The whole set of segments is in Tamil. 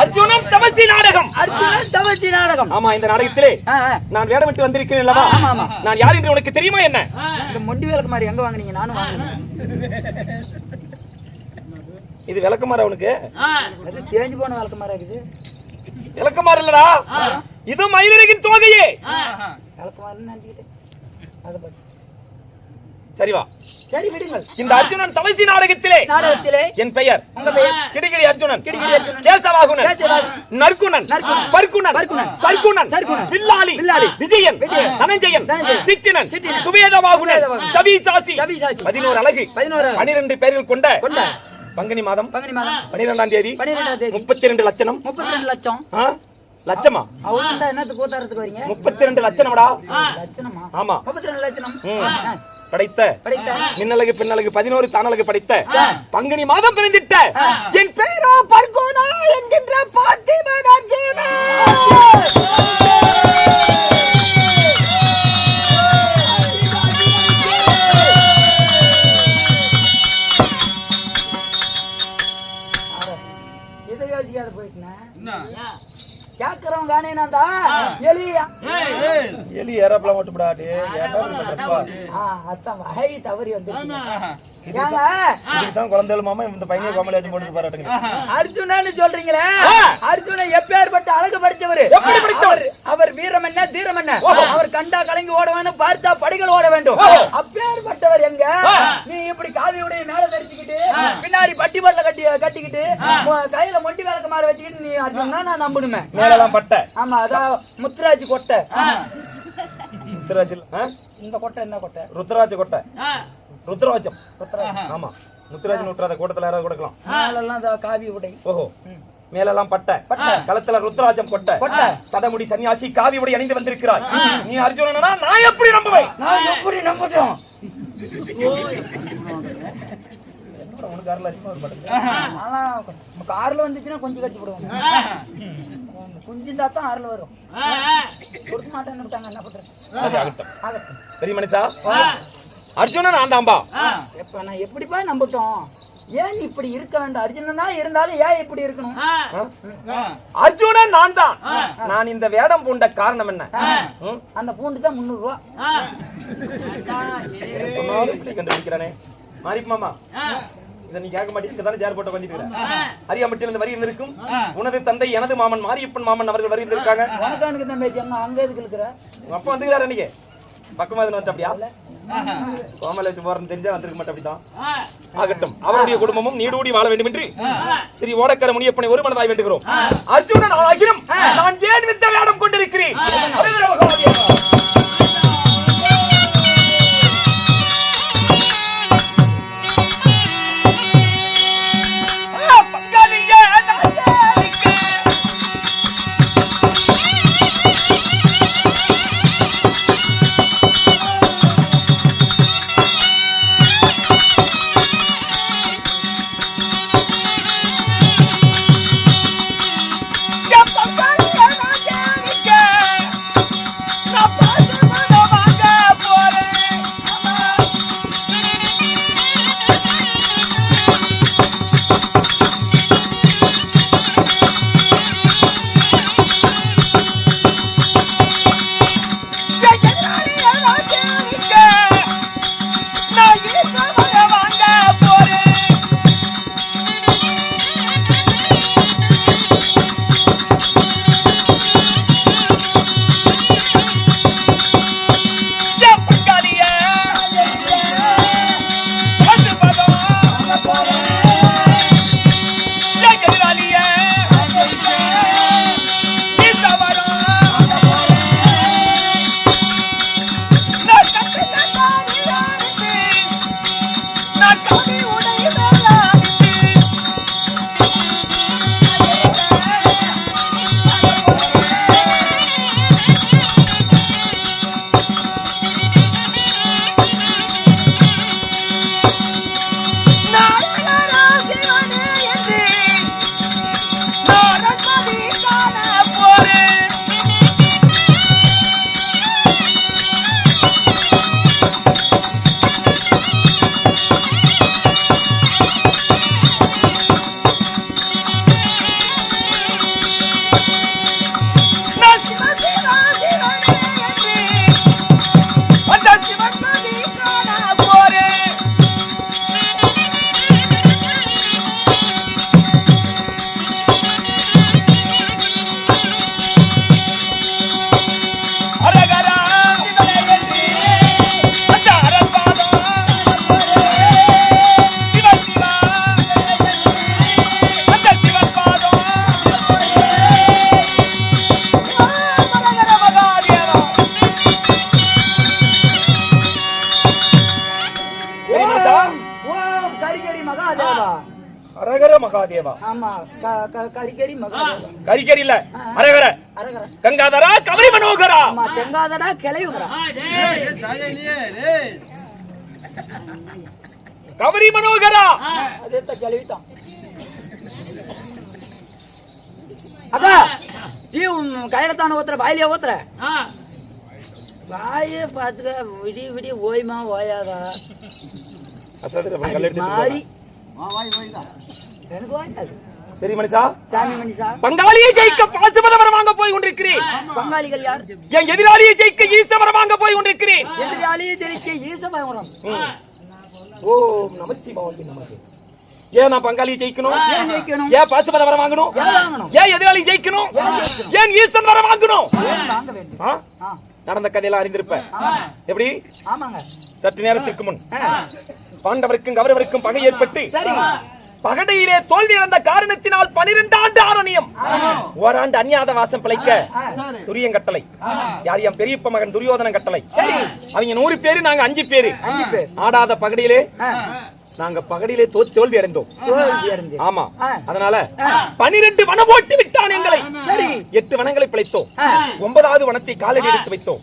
அர்ஜுனன் தபசி நாடகம். அர்ஜுனன் தவசி நாடகம். ஆமா இந்த நாடகத்திலே. நான் வேடமிட்டு வந்திருக்கிறேன் அல்லவா? ஆமா, ஆமா. நான் யார் என்று உனக்கு தெரியுமா என்ன? இந்த மொண்டி விளக்கு மாதிரி எங்க வாங்குனீங்க? நானும் வாங்கினேன். இது விளக்கமாற உனக்கு? அது தேஞ்சு போன விளக்கு மாதிரி இருக்குது. விளக்கமாறு இல்லடா. இது மயிலிறகின் தோகையே. விளக்கு மாதிரி நினைச்சுக்கிட்டேன். அதை பத்தி சரி வா சரி விடுங்கள். இந்த அர்ஜுனன் தபசி நாடகத்திலே. நாடகத்திலே. என் பெயர். உங்க பெயர்? கிடிகிடி அர்ஜுனன். கிடிகிடி அர்ஜுனன். கேசவாகுனன். நற்குணன். பர்க்குணன். சர்க்குணன் வில்லாளி. விஜயன். தனஞ்சயன். சிட்டினன். சுவேதவாகுனன் சபிசாசி. பதினோரு அழகு. பனிரெண்டு பேர்கள் கொண்ட பங்குனி மாதம். பங்குனி மாதம். பனிரெண்டாம் தேதி. முப்பத்தி ரெண்டு லட்சணம். முப்பத்தி ரெண்டு லட்சம்? லட்சமா? கூத்தாரத்துக்கு வரீங்க? முப்பத்தி ரெண்டு லட்சணம்டா லட்சணமா? ஆமா. முப்பத்தி ரெண்டு லட்சணம். படைத்த. மின்னழகு பின்னழகு பதினோரு தானழகு படைத்த. பங்குனி மாதம் பிறந்திட்ட என் பேரோ பர்கோனா என்கின்ற பார்த்திபன் அர்ஜுனா தான் எலியா. எலி ஏறாப்ல மட்டும் விடாது ஏன்டா இப்படி பண்றப்பா? ஆ அத்தான் வகை தவறி வந்துருக்கீங்க ஏங்க? இதுதான் குழந்தைகள் மாமா இந்த பையனை கோமலை வச்சு போட்டு பாராட்டுங்க அர்ஜுனன்னு சொல்றீங்களே? அர்ஜுனன் எப்பேற்பட்ட அழகு படிச்சவர் எப்படி படித்தவர்? அவர் வீரம் என்ன தீரம் என்ன? அவர் கண்டா கலங்கி ஓட வேணும் பார்த்தா படிகள் ஓட வேண்டும். அப்பேற்பட்டவர் எங்க? நீ இப்படி காவியுடைய மேல தரிச்சுக்கிட்டு பின்னாடி பட்டி பட்டில கட்டி கட்டிக்கிட்டு கையில மொண்டி விளக்க மாதிரி வச்சுக்கிட்டு நீ அர்ஜுனா நான் நம்பணுமே மேலெல்லாம் பட்டை. ஆமா அதான் முத்துராஜ் கொட்டை. ஆ? இந்த கொட்டை என்ன கொட்டை? ருத்ராஜ கொட்டை. ருத்ராஜம். ஆமா. முத்துராஜன் விட்டுறாத கூட்டத்துல யாராவது கொடுக்கலாம். மேலெல்லாம் காவி உடை. ஓஹோ. மேலெல்லாம் பட்டை. களத்துல ருத்ராஜம் கொட்டை. கொட்டை. சதமுடி சன்னியாசி காவி உடை அணிந்து வந்திருக்கிறாய். நீ அர்ஜுனனா? நான் எப்படி நம்புவேன்? நான் எப்படி நம்பட்டும் உனக்கு அருள் அதிகமா மாட்டேங்குது. ஆனா கார்ல வந்துச்சுன்னா கொஞ்சம் கட்டி போடுவாங்க. குஞ்சிந்தா தான் ஆறுல வரும். கொடுக்க மாட்டேன்னு விட்டாங்க என்ன பண்றது? சரி, ஆகட்டும். ஆகட்டும். சரி மனுஷா? அர்ஜுனன் நான் தான்பா எப்ப நான் எப்படிப்பா நம்பட்டும்? ஏன் இப்படி இருக்க வேண்டாம்? அர்ஜுனனா இருந்தாலும் ஏன் இப்படி இருக்கணும்? அர்ஜுனன் நான் தான். நான் இந்த வேடம் பூண்ட காரணம் என்ன? ம்? அந்த பூண்டு தான் முந்நூறு ரூபா கண்டுபிடிக்கிறானே. மாரிப் மாமா. இதை நீ கேட்க மாட்டேங்க தானே ஜேர் போட்டு வந்துட்டு அரியாமட்டில் இந்த வரி இருந்திருக்கும். உனது தந்தை எனது மாமன் மாரியப்பன் மாமன் அவர்கள் வரி இருந்திருக்காங்க. அங்க எதுக்கு இருக்கிற? அப்பா வந்துக்கிறாரு அன்னைக்கு. பக்கமா இருந்து வந்துட்டு அப்படியா? கோமலை வச்சு போறேன்னு தெரிஞ்சா வந்திருக்க மாட்டேன் அப்படிதான் ஆகட்டும். அவருடைய குடும்பமும் நீடூடி வாழ வேண்டும் என்று ஸ்ரீ ஓடக்கர முனியப்பனை ஒரு மனதாய் வேண்டுகிறோம் அர்ஜுனன் ஆகிலும் நான் ஏன் வித்த வேடம் கொண்டிருக்கிறேன்? மகாதேவா? ஆமா கரிகரி மகாதேவா. கரிகரி இல்ல அரகர அரகர கங்காதரா கவரி மனோகரா. ஆமா தெங்காதடா கிளைவுகிறா கவரி மனோகரா. அதே கிளவித்தான் அக்கா டீ கையிலத்தான ஊத்துற வாயிலே ஊத்துற வாயே பாத்துக்க விடிய விடிய ஓய்மா ஓயாதா? அசடு கல் எடுத்து மாறி. எனக்கு வாய்க்காது சரி மனுஷா? சாமி மணிசா பங்காளியை ஜெயிக்க பாசுபதவரம் வாங்க போய் கொண்டிருக்கிறேன். பங்காளிகள் யார்? என் எதிராளியை ஜெயிக்க ஈசவரம் வாங்க போய் கொண்டிருக்கிறேன். எதிராளியே ஜெயிக்க ஈசபயம் ஓம் நமச்சிவாய நமக்கு. ஏன் நான் பங்காளியை ஜெயிக்கணும்? ஏன் பாசுபத வர வாங்கணும்? ஏன் எதிராளி ஜெயிக்கணும்? ஏன் ஈசன் வர வாங்கணும்? நடந்த கதையெல்லாம் அறிந்திருப்ப. ஆமாங்க. எப்படி? ஆமாங்க. சற்று நேரத்திற்கு முன். பாண்டவருக்கும் கௌரவருக்கும் பகை ஏற்பட்டு பகடையிலே தோல்வி இழந்த காரணத்தினால் பனிரெண்டு ஆண்டு ஆரணியம். ஓராண்டு அந்நியாத வாசம் பிழைக்க துரியன் கட்டளை. யார் என் பெரியப்ப மகன் துரியோதனன் கட்டளை. அவங்க நூறு பேரு நாங்க அஞ்சு பேரு. ஆடாத பகடியிலே நாங்க பகடியிலே தோ தோல்வி அடைந்தோம். ஆமா. அதனால பனிரெண்டு வனம் ஓட்டி விட்டான் எங்களை. சரி. எட்டு வனங்களை பிழைத்தோம். ஒன்பதாவது வனத்தை காலடி எடுத்து வைத்தோம்.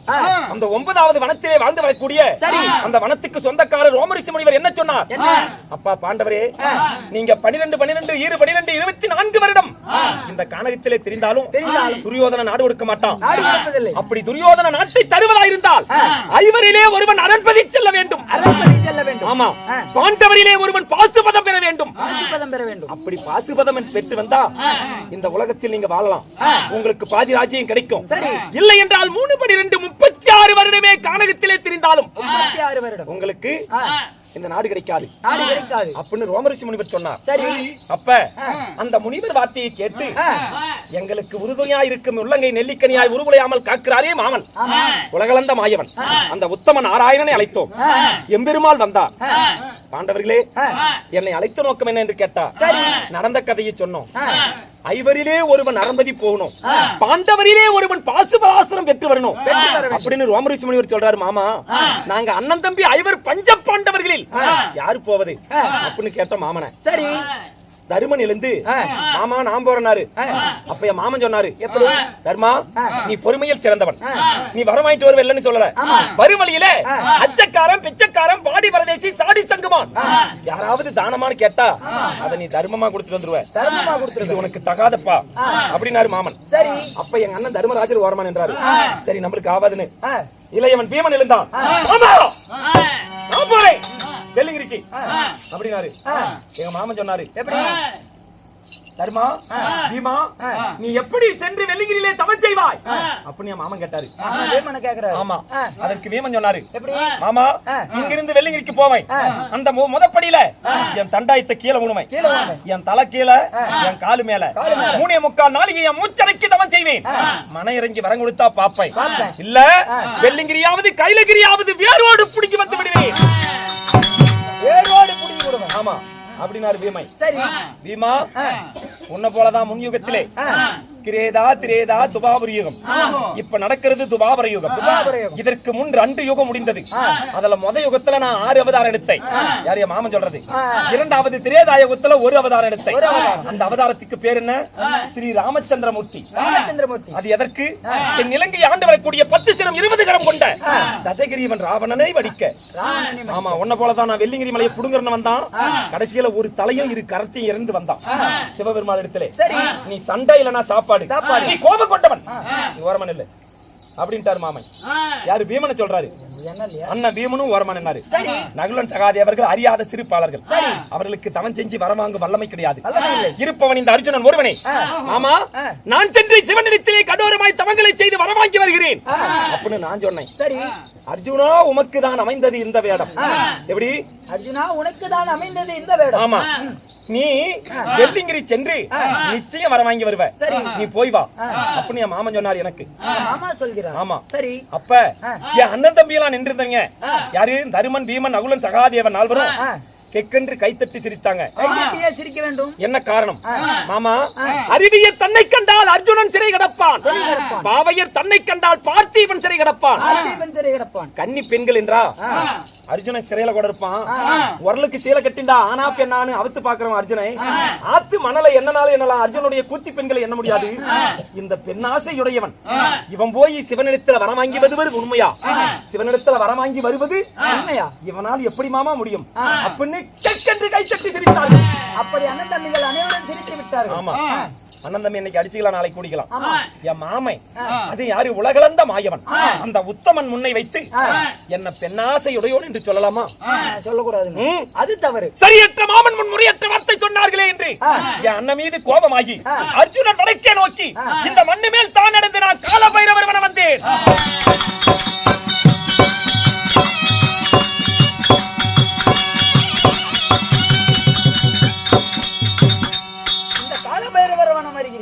அந்த ஒன்பதாவது வனத்திலே வாழ்ந்து வரக்கூடிய. அந்த வனத்துக்கு சொந்தக்காரர் ரோமரிசி முனிவர் என்ன சொன்னார்? அப்பா பாண்டவரே நீங்க பனிரெண்டு பனிரெண்டு ஈரு பனிரெண்டு இருபத்தி நான்கு வருடம் இந்த கானகத்திலே தெரிந்தாலும். துரியோதன நாடு கொடுக்க மாட்டான். அப்படி துரியோதன நாட்டை தருவதாயிருந்தால் ஐவரிலே ஒருவன் அரண்பதி செல்ல வேண்டும். அரண்மனை செல்ல வேண்டும். ஆமா. ஆ. பாண்டவரிலே ஒருவன் பாசுபதம் பெற வேண்டும். ஆசிர்வாதம் பெற வேண்டும். அப்படி பாசுபதம் பெற்று வந்தா இந்த உலகத்தில் நீங்க வாழலாம். உங்களுக்கு பாதி ராஜ்யம் கிடைக்கும். இல்லை என்றால் மூணு பனிரெண்டு முப்பத்தி ஆறு வருடமே கானகத்திலே திரிந்தாலும் உங்களுக்கு இந்த நாடு கிடைக்காது. நாடு கிடைக்காது. அப்படின்னு ரோமரிஷி முனிவர் சொன்னார். சரி. அப்ப அந்த முனிவர் வார்த்தையை கேட்டு எங்களுக்கு உறுதுணையாய் இருக்கும் உள்ளங்கை நெல்லிக்கனியாய் உருகுலையாமல் காக்கிறாரே மாமன். உலகளந்த மாயவன். அந்த உத்தம நாராயணனை அழைத்தோம். எம்பெருமாள் வந்தார். பாண்டவர்களே என்னை அழைத்த நோக்கம் என்ன என்று கேட்டார் சரி. நடந்த கதையை சொன்னோம். ஐவரிலே ஒருவன் அறம்பதி போகணும். பாண்டவரிலே ஒருவன் பாசுபதாஸ்திரம் பெற்று வரணும். அப்படின்னு ரோமரிஷி முனிவர் சொல்றாரு மாமா நாங்க அண்ணன் தம்பி ஐவர் பஞ்ச பாண்டவர்களில். யாரு போவது? அப்படின்னு கேட்ட மாமனை. சரி. தருமன் எழுந்து. மாமா நான் போறேனாரு அப்ப என் மாமன் சொன்னாரு எப்படி? தர்மா. நீ பொறுமையில் சிறந்தவன். நீ வரமாயிட்டு வருவ இல்லைன்னு சொல்லல. ஆ. அச்சக்காரன் பிச்சைக்காரன் பாடி பரதேசி சாடி சங்குமான். யாராவது தானமான்னு கேட்டா அதை நீ தர்மமா கொடுத்துட்டு வந்துருவ. தர்மமா கொடுத்துருது உனக்கு தகாதப்பா. அப்படின்னாரு மாமன். சரி. அப்ப எங்க அண்ணன் தர்மராஜர் ஓரமான் என்றாரு. சரி நம்மளுக்கு ஆவாதுன்னு. இளையவன் பீமன் எழுந்தான். வெள்ளிங்கிரிக்கு. அப்படின்னாரு. எங்க மாமன் சொன்னாரு. எப்படி? தர்மா? பீமா நீ எப்படி சென்று வெள்ளிங்கிரியிலே தவம் செய்வாய்? அப்படின்னு என் மாமன் கேட்டாரு. வேமனை கேக்குறாரு. ஆமா. அதற்கு பீமன் சொன்னாரு. எப்படி? மாமா. இங்கிருந்து வெள்ளிங்கிரிக்கு போவேன். அந்த முதப்படியில என் தண்டாயத்தை கீழே வாங்க என் தலை கீழே என் காலு மேல. மூணே முக்கால் நாளைக்கு என் மூச்சடைக்கு தவம் செய்வேன். மன இறங்கி வரம் கொடுத்தா பாப்பேன் பாப்பேன். இல்ல வெள்ளிங்கிரியாவது கைலகிரியாவது வேரோடு அப்படின்னாரு பீமை. சரி. பீமா உன்னை போலதான் முன் யுகத்திலே. கிரேதா திரேதா துபாபுர யுகம் இப்ப நடக்கிறது துபாபர யுகம். இதற்கு முன் ரெண்டு யுகம் முடிந்தது. அதுல முத யுகத்துல நான் ஆறு அவதாரம் எடுத்தேன். யார் என் மாமன் சொல்றது? இரண்டாவது திரேதா யுகத்துல ஒரு அவதாரம் எடுத்தேன். அந்த அவதாரத்துக்கு பேர் என்ன? ஸ்ரீ ராமச்சந்திரமூர்த்தி. ராமச்சந்திரமூர்த்தி. அது எதற்கு? என் இலங்கை ஆண்டு வரக்கூடிய பத்து சிரம் இருபது கரம் கொண்ட தசகிரீவன் ராவணனை வடிக்க. ஆமா உன்ன போலதான் நான் வெள்ளிங்கிரி மலையை புடுங்கறன்னு வந்தான். கடைசியில ஒரு தலையும் இரு கரத்தையும் இறந்து வந்தான். சிவபெருமாள் இடத்துல. நீ சண்டை இல்லனா சாப்பாடு சாப்பாடு. நீ கோபம் கொண்டவன். ஓரமன் இல்ல அப்படின்ட்டாரு மாமன். யாரு பீமனை சொல்றாரு? அண்ணன் பீமனும் ஓரமன் என்னாரு சரி. நகுலன் சகாதேவர்கள் அறியாத சிறுபாளர்கள் அவர்களுக்கு தவம் செஞ்சு வரமாங்கு வல்லமை கிடையாது. இருப்பவன் இந்த அர்ஜுனன் ஒருவனே. ஆமா. நான் சென்று சிவனிடத்திலே கடோரமாய் தவங்களை செய்து வரமாக்கி வருகிறேன். அப்படின்னு நான் சொன்னேன். சரி. அர்ஜுனா உமக்கு தான் அமைந்தது இந்த வேடம். எப்படி? அர்ஜுனா உனக்கு தான் அமைந்தது இந்த வேடம். ஆமா. நீ வெள்ளிங்கிரி சென்று நிச்சயம் வர வாங்கி வருவ. சரி. நீ போய் வா. அப்படின்னு என் மாமன் சொன்னார் எனக்கு. மாமா சொல்கிறார். ஆமா. சரி. அப்ப என் அண்ணன் தம்பி எல்லாம் நின்றுருந்தீங்க யாரு? தருமன் பீமன் நகுலன் சகாதேவன் நால்வரும். கெக்கென்று கைத்தட்டி சிரித்தாங்க. கைகட்டியே சிரிக்க வேண்டும். என்ன காரணம்? மாமா அறிவியர் தன்னை கண்டால் அர்ஜுனன் சிறை கிடப்பான். பாவையர் தன்னை கண்டால் பார்த்திபன் சிறை கிடப்பான். பார்த்திபன் சிறை கிடப்பான். கன்னி பெண்கள் என்றா? அர்ஜுனன் சிறையில கூட இருப்பான். உரலுக்கு சீலை கட்டிண்டா ஆனா பெண்ணானு அவுத்து பாக்குறவன் அர்ஜுனை. ஆத்து மணலை என்னனாலும் என்னலாம் அர்ஜுனுடைய கூத்தி பெண்களை எண்ண முடியாது. இந்த பெண்ணாசையுடையவன் இவன் போய் சிவனிடத்துல வரம் வாங்கி வருவது உண்மையா? சிவனிடத்துல வரம் வாங்கி வருவது உண்மையா? இவனால் எப்படி மாமா முடியும்? அப்படின்னு கெக்கென்று கைத்தட்டி சிரித்தார்கள். அப்படி அண்ணன் தம்பிகள் அனைவரும் சிரித்து விட்டார்கள். ஆமா. அண்ணன் தம்பி இன்னைக்கு அடிச்சுக்கலாம் நாளைக்கு குடிக்கலாம். என் மாமை அது யாரு? உலகளந்த மாயவன். அந்த உத்தமன் முன்னை வைத்து என்ன பெண்ணாசையுடையோடு என்று சொல்லலாமா? ம். அது தவறு. சரியற்ற மாமன் முன் முறையற்ற வார்த்தை சொன்னார்களே என்று என் அண்ணன் மீது கோபமாகி அர்ஜுனன் வடக்கே நோக்கி இந்த மண்ணு மேல் தான் நடந்து நான் கால பைரவர் வந்தேன்.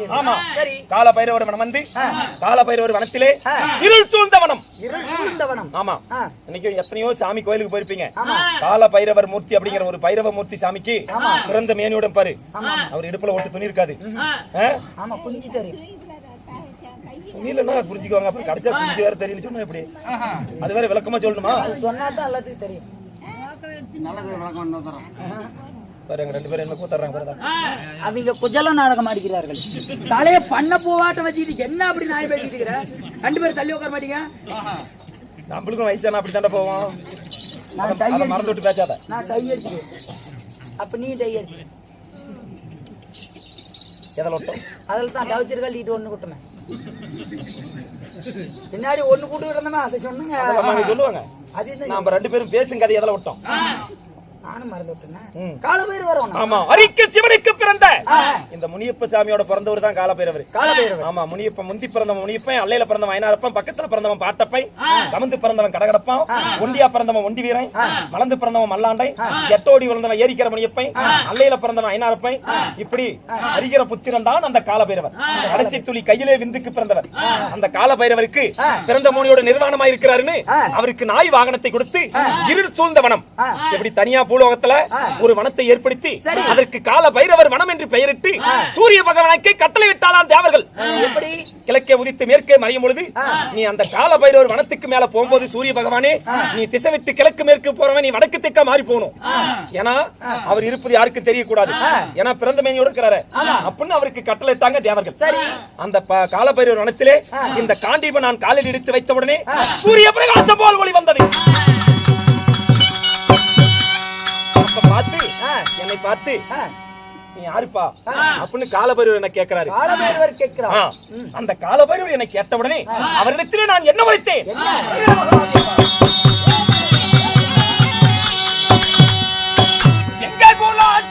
ஆமா. சரி. கால பைரவர் வனம் வந்து கால பைரவர் வனத்திலே இருள் சூழ்ந்த வனம் இருள் சூழ்ந்த வனம் ஆமா இன்னைக்கு எத்தனையோ சாமி கோயிலுக்கு போயிருப்பீங்க. கால பைரவர் மூர்த்தி அப்படிங்கிற ஒரு பைரவ மூர்த்தி சாமிக்கு பிறந்த மேனியுடன் பாரு. அவர் இடுப்புல ஒட்டு துணி இருக்காது? ஆமா தெரியும். இல்லைன்னா புரிஞ்சுக்குவாங்க. அப்புறம் கடைச்சா புரிஞ்சு வேற தெரியும் சொன்னா எப்படி? அது வேற விளக்கமா சொல்லணுமா? சொன்னா தான் எல்லாத்துக்கும் தெரியும். பாரு எங்க ரெண்டு பேரும் என்ன கூத்தறாங்க பாருடா அவங்க குஜலம் நாடகம் ஆடிக்கிறார்கள். தலைய பண்ண பூவாட்டம் வச்சுக்கிட்டு என்ன அப்படி நாய் பேசிட்டு இருக்கிற? ரெண்டு பேரும் தள்ளி உட்கார மாட்டீங்க? நம்மளுக்கும் வயசானா அப்படி தாண்டா போவோம்? நான் அதை மறந்து விட்டு பேசாத. நான் அடிச்சு அப்ப நீ டை அடிச்சு. எதில் விட்டோம் அதில் தான் டவுச்சர் கட்டிட்டு ஒண்ணு குட்டுமே. பின்னாடி ஒண்ணு கூட்டு இருந்தமே அதை சொன்னுங்க. சொல்லுவாங்க. அது என்ன? நாம ரெண்டு பேரும் பேசும் கதை எதில் விட்டோம் நானும் மறந்து விட்டேன் ம். காலபைர் வரும் ஆமா அரிக்க சிவனுக்கு பிறந்த. இந்த முனியப்ப சாமியோட பிறந்தவர் தான் காலபைரவர் காலபைரவர் ஆமா முனியப்ப முந்தி பிறந்தவன் முனியப்பன் அல்லையில பிறந்தவன் ஐநாரப்பன் பக்கத்துல பிறந்தவன் பாட்டப்பை கமந்து பிறந்தவன் கடகடப்பான் ஒண்டியா பிறந்தவன் ஒண்டி வீரன் மலந்து பிறந்தவன் மல்லாண்டை எட்டோடி ஏரிக்கிற அல்லையில பிறந்தவன் ஐநாரப்பன் இப்படி அரிகிற புத்திரன் தான் அந்த காலபைரவர் கடைசி துளி கையிலே விந்துக்கு பிறந்தவர். அந்த காலபைரவருக்கு பிறந்த மோனியோட நிர்வாணமா இருக்கிறாருன்னு அவருக்கு நாய் வாகனத்தை கொடுத்து இருள் சூழ்ந்த வனம். எப்படி தனியா பூலோகத்துல ஒரு வனத்தை ஏற்படுத்தி அதற்கு கால பைரவர் வனம் என்று பெயரிட்டு சூரிய பகவானுக்கு கட்டளை விட்டாலாம் தேவர்கள் எப்படி? கிழக்கே உதித்து மேற்கே மறையும் பொழுது நீ அந்த கால பைரவர் வனத்துக்கு மேல போகும்போது சூரிய பகவானே நீ திசை விட்டு கிழக்கு மேற்கு போறவன் நீ வடக்கு தெற்கா மாறி போகணும். ஏன்னா அவர் இருப்பது யாருக்கும் தெரியக்கூடாது. ஏன்னா பிறந்த மேனியோடு இருக்கிறாரு. அப்படின்னு அவருக்கு கட்டளை இட்டாங்க தேவர்கள். சரி. அந்த கால பைரவர் வனத்திலே இந்த காண்டீபம் நான் காலில் இடித்து வைத்த உடனே சூரிய பிரகாசம் போல் ஒளி வந்தது. என்னை பார்த்து நீ யாருப்பா? அப்படின்னு காலபைரவர் என்ன கேட்கிறாரு. காலபைரவர் ஆ, கேட்கிறார் அந்த காலபைரவர் என்னை கேட்ட உடனே அவரிடத்திலே நான் என்ன எங்க குலம்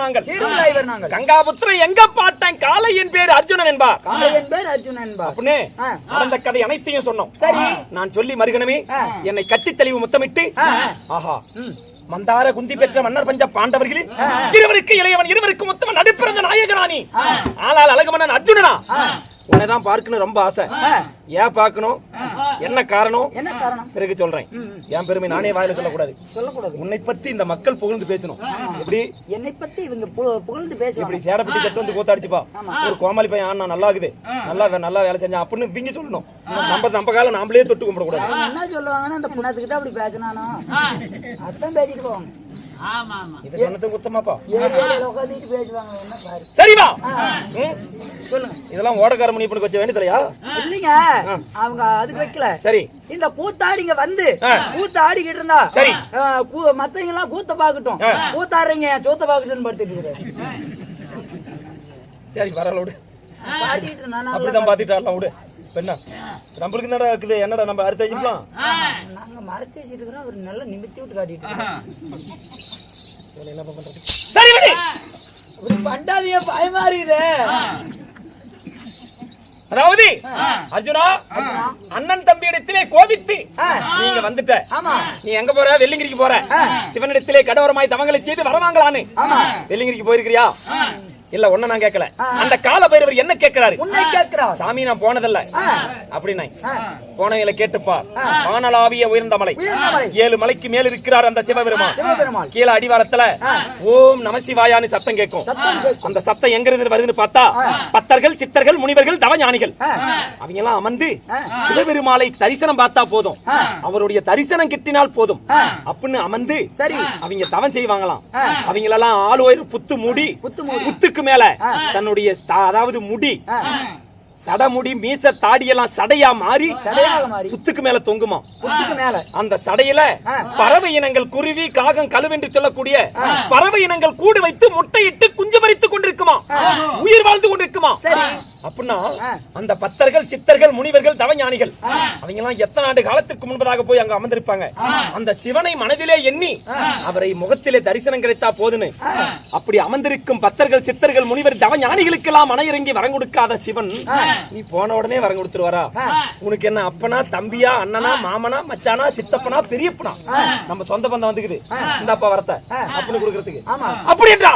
நாங்கள். சீர்காழிவர் நாங்கள். கங்காபுத்திர எங்க பாட்டன்? காளையின் பேர் அர்ஜுனன் என்பார் காளையன் பேர் அர்ஜுனன் என்பார் அப்படின்னு ஆ. நடந்த கதை அனைத்தையும் சொன்னோம். சரி. நான் சொல்லி மறுகணமே. என்னை கட்டி தெளிவு முத்தமிட்டு. ஆஹா. மந்தார குந்தி பெற்ற மன்னர் பஞ்ச பாண்டவர்களில் இருவருக்கு இளையவன் இருவருக்கு முத்தவன் நடுப்பிறந்த நாயகனானி. ஆளால் அழகுமன்னன் அர்ஜுனனா. உன்னைதான் பார்க்கணும் ரொம்ப ஆசை. ஏன் பார்க்கணும்? என்ன காரணம்? என்ன காரணம்? பிறகு சொல்றேன். என் பெருமை நானே வாயில சொல்லக்கூடாது. சொல்லக்கூடாது. உன்னை பத்தி இந்த மக்கள் புகழ்ந்து பேசணும். எப்படி? என்னை பத்தி இவங்க புகழ்ந்து பேசுவாங்க. இப்படி சேடப்பட்டி செட்டு வந்து கூத்தாடிச்சுப்பா ஒரு கோமாளி பையன் ஆனா நல்லா இருக்குது நல்லா நல்லா வேலை செஞ்சான் அப்படின்னு விங்க சொல்லணும். நம்ம நம்ம காலம் நாமளே தொட்டு கும்பிடக்கூடாது. என்ன சொல்லுவாங்கன்னா அந்த புண்ணத்துக்கு தான் அப்படி பேசினானோ? அதான் பேசிட்டு போவாங்க. இது குத்தமாப்பா என்ன? சொல்லுங்க. இதெல்லாம் ஓடக்கார மணி பண்ணி வச்ச வேண்டியதுலையா இல்லைங்க. அவங்க அதுக்கு வைக்கல. சரி. இந்த கூத்தாடிங்க வந்து. கூத்தாடிக்கிட்டு இருந்தா சரி. மத்தவங்க எல்லாம் கூத்த பாக்கட்டும். கூத்தாடுறீங்க சோத்த பாக்கட்டும் படுத்துட்டு சரி பரவாயில்ல விடு. அப்படிதான் பாத்துட்டு ஆடலாம் விடு. பெண்ணா நம்மளுக்கு என்னடா இருக்குது. என்னடா நம்ம அடுத்த வச்சுக்கலாம் நாங்க மறைச்சு வச்சிட்டு இருக்கிறோம் அவர் நல்லா நிமித்தி விட்டு காட்டிட்டு இருக்காரு. என்ன பண்றது? சரி விடு. இப்படி பண்டாதீங்க பயமாறுது அதாவது அர்ஜுனா அண்ணன் தம்பி இடத்திலே கோபித்து நீங்க வந்துட்ட. நீ எங்க போற? வெள்ளிங்கிரிக்கு போற. சிவனிடத்திலே கடவரமாய் தவங்களை செய்து வரவாங்களான்னு. வெள்ளிங்கிரிக்கு போயிருக்கிறியா? இல்ல ஒண்ணு நான் கேட்கல அந்த கால பைரவர் என்ன கேட்கிறாரு உன்னை கேட்கிறார் சாமி நான் போனதில்ல. அப்படின்னா போனவங்களை கேட்டுப்பா. வானலாவிய உயர்ந்த மலை. ஏழு மலைக்கு மேல் இருக்கிறார் அந்த சிவபெருமான். கீழே அடிவாரத்துல ஓம் நமசிவாயான்னு சத்தம் கேட்கும். அந்த சத்தம் எங்க இருந்து வருதுன்னு பார்த்தா பத்தர்கள் சித்தர்கள் முனிவர்கள் தவஞானிகள். அவங்க எல்லாம் அமர்ந்து சிவபெருமாளை தரிசனம் பார்த்தா போதும். அவருடைய தரிசனம் கிட்டினால் போதும். அப்படின்னு அமர்ந்து சரி. அவங்க தவம் செய்வாங்களாம். அவங்க எல்லாம் ஆள் புத்து மூடி புத்து புத்துக்கு மேல தன்னுடைய அதாவது முடி. சடமுடி மீச தாடியெல்லாம் சடையா மாறி புத்துக்கு மேல தொங்குமா? மேல. அந்த சடையில பறவை இனங்கள் குருவி காகம் கழுவென்று சொல்லக்கூடிய பறவை இனங்கள் கூடு வைத்து முட்டையிட்டு குஞ்சு பறித்துக் கொண்டிருக்குமா? உயிர் வாழ்ந்து கொண்டிருக்குமா? அப்படின்னா அந்த பத்தர்கள் சித்தர்கள் முனிவர்கள் தவஞானிகள் அவங்க எல்லாம் எத்தனை ஆண்டு காலத்துக்கு முன்பதாக போய் அங்க அமர்ந்திருப்பாங்க? அந்த சிவனை மனதிலே எண்ணி அவரை முகத்திலே தரிசனம் கிடைத்தா போதுன்னு. அப்படி அமர்ந்திருக்கும் பத்தர்கள் சித்தர்கள் முனிவர் தவஞானிகளுக்கெல்லாம் மன இறங்கி வரம் கொடுக்காத சிவன் நீ போன உடனே வரம் கொடுத்துருவாரா? உனக்கு என்ன அப்பனா தம்பியா அண்ணனா மாமனா மச்சானா சித்தப்பனா பெரியப்பனா? நம்ம சொந்த பந்தம் வந்துக்குது. இந்த அப்பா வரத்த அப்படின்னு கொடுக்கறதுக்கு. ஆமா. அப்படி என்றா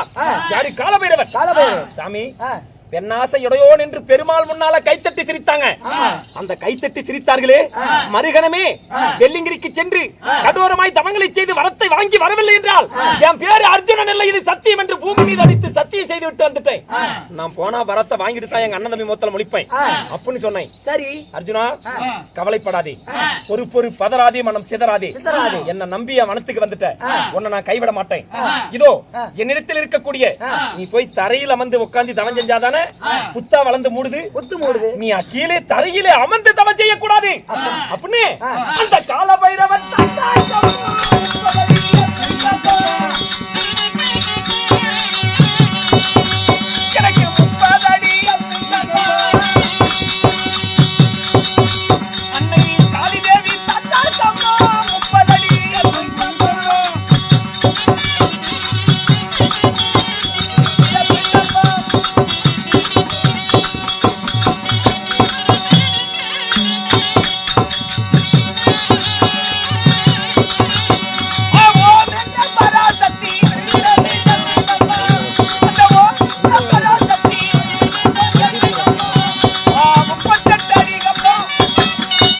யாரு? காலபைரவர். சாமி. பெண்ணாசையுடையோன் என்று பெருமாள் முன்னால கைத்தட்டி சிரித்தாங்க. அந்த கைத்தட்டி சிரித்தார்களே மறுகணமே வெள்ளிங்கிரிக்கு சென்று கடோரமாய் தவங்களை செய்து வரத்தை வாங்கி வரவில்லை என்றால் என் பேரு அர்ஜுனன் இல்லை இது சத்தியம் என்று பூமி மீது அடித்து சத்தியம் செய்து விட்டு வந்துட்டேன். நான் போனா வரத்தை வாங்கிட்டு தான் எங்க அண்ணன் தம்பி மொத்தல முடிப்பேன் அப்படின்னு சொன்னேன். சரி. அர்ஜுனா கவலைப்படாதே. ஒரு பொறு பதறாதே மனம் சிதறாதே. என்ன நம்பி என் வனத்துக்கு வந்துட்ட உன்னை நான் கைவிட மாட்டேன். இதோ என்னிடத்தில் இருக்கக்கூடிய நீ போய் தரையில் அமர்ந்து உட்கார்ந்து தவம் செஞ்சாதானே? புத்தா வளர்ந்து மூடுது. புத்து மூடுது. நீ கீழே தரையிலே அமர்ந்து தவம் செய்யக்கூடாது. அப்படின்னு அந்த கால பைரவன்